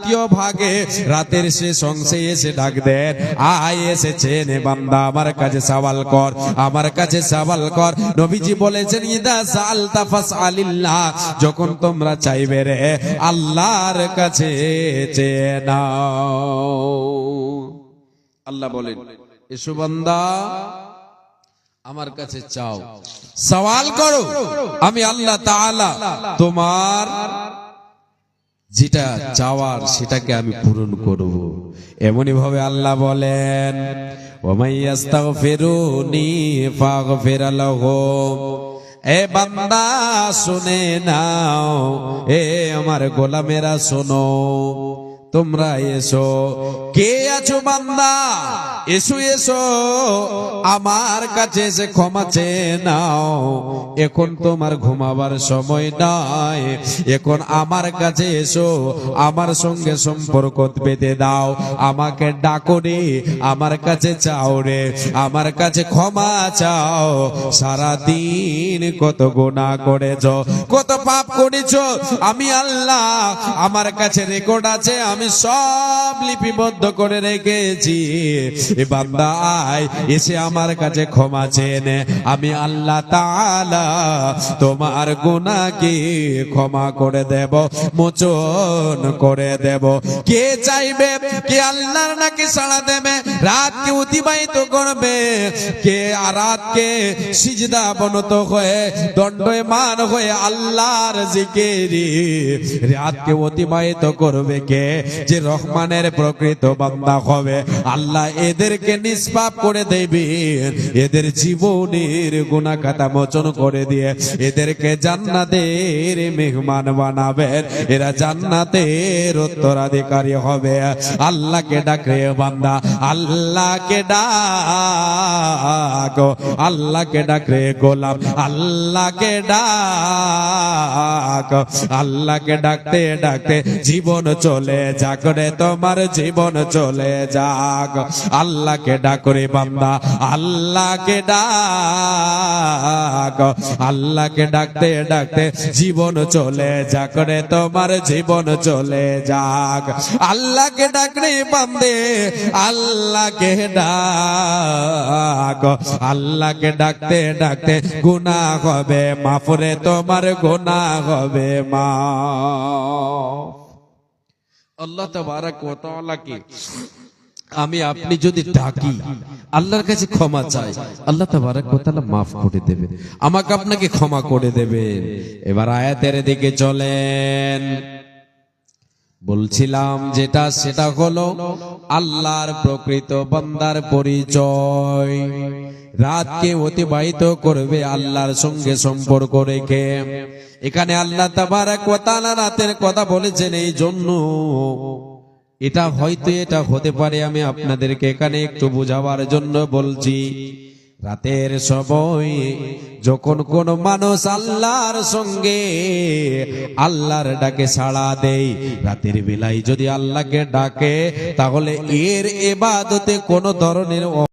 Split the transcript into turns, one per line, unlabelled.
দ্বিতীয় ভাগে রাতের শেষ অংশে এসে ডাক দেন, আয় এসেছে নে বান্দা, আমার কাছে সওয়াল কর, আমার কাছে সওয়াল কর। নবীজি বলেছেন, ইদা সালতা ফাসআলিল্লাহ যখন তোমরা চাইবে রে, আল্লাহর কাছে চেয়ে নাও। আল্লাহ বলেন, এসো বান্দা, আমার কাছে চাও। সওয়াল করো, আমি আল্লাহ তাআলা তোমার যেটা চাওয়ার সেটাকে আমি পূরণ করব। এমনই ভাবে আল্লাহ বলেন এ বান্দা শুনে নাও এ আমার গোলামেরা শোনো। তোমরা এসো। কে আছো বান্দা? এসো এসো। আমার কাছে এসে ক্ষমা চেয়ে নাও। এখন তোমার ঘুমাবার সময় নাই। এখন আমার কাছে এসো। আমার সঙ্গে সম্পর্ক বেঁধে দাও। আমাকে ডাকো রে। আমার কাছে চাও রে। আমার কাছে ক্ষমা চাও। সারা দিন কত গোনা করেছ, কত পাপ করেছ। আমি আল্লাহ, আমার কাছে রেকর্ড আছে, আমি সব লিপিবদ্ধ করে রেখেছি। এসে আমার কাছে ক্ষমা চেয়ে আমি আল্লাহ তাআলা তোমার গুনাহকে ক্ষমা করে দেব, মোচন করে দেব। কে চাইবে? কে আল্লাহর নাকি সাড়া দেবে? রাতকে অতিবাহিত করবে। কে আর রাতকে সিজদা বনত হয়ে, দণ্ডমান হয়ে আল্লাহর জিকিরি। রাতকে অতিবাহিত করবে কে? যে রহমানের প্রকৃত বান্দা হবে, আল্লাহ এদেরকে নিষ্পাপ করে দেবে। এদের জীবনের গুণা খাতা মোচন করে দিয়ে এদেরকে জান্নাতের মেহমান বানাবেন এরা জান্নাতের উত্তরাধিকারী হবে। আল্লাহকে ডাকে বান্দা, আল্লাহকে ডাক, আল্লাহকে ডাকে গোলাম, আল্লাহকে ডাক, আল্লাহকে ডাকতে ডাকতে জীবন চলে যাক রে তোমার জীবন চলে যাক। আল্লাহকে ডাকরে বান্দা, আল্লাহকে ডাক। আল্লাহকে ডাকতে ডাকতে জীবন চলে যাক রে, তোমার জীবন চলে যাক। আল্লাহকে ডাকরে বান্দে, আল্লাহকে ডাক। আল্লাহকে ডাকতে ডাকতে গুনাহ হবে মাফরে তোমার গুনাহ হবে মা আল্লাহ তাবারাক আমি আপনি যদি ডাকি আল্লাহর কাছে ক্ষমা চাই আল্লাহ তাবারাক মাফ করে দেবে আমাকে আপনাকে ক্ষমা করে দেবে এবার আয়াতের দিকে চলেন। বলছিলাম যেটা সেটা হলো আল্লাহর প্রকৃত বান্দার পরিচয়। রাতকে অতিবাহিত করবে আল্লাহর সঙ্গে সম্পর্ক রেখে। এখানে আল্লাহ তাবারাক ওয়া তাআলা রাতের কথা বলেছেন এই জন্য। এটা হয়তো এটা হতে পারে, আমি আপনাদেরকে এখানে একটু বোঝাবার জন্য বলছি। রাতের সময় যখন কোন মানুষ আল্লাহর সঙ্গে আল্লাহর ডাকে সাড়া দেয়, রাতের বেলায় যদি আল্লাহকে ডাকে, তাহলে এর এবাদতে কোন ধরনের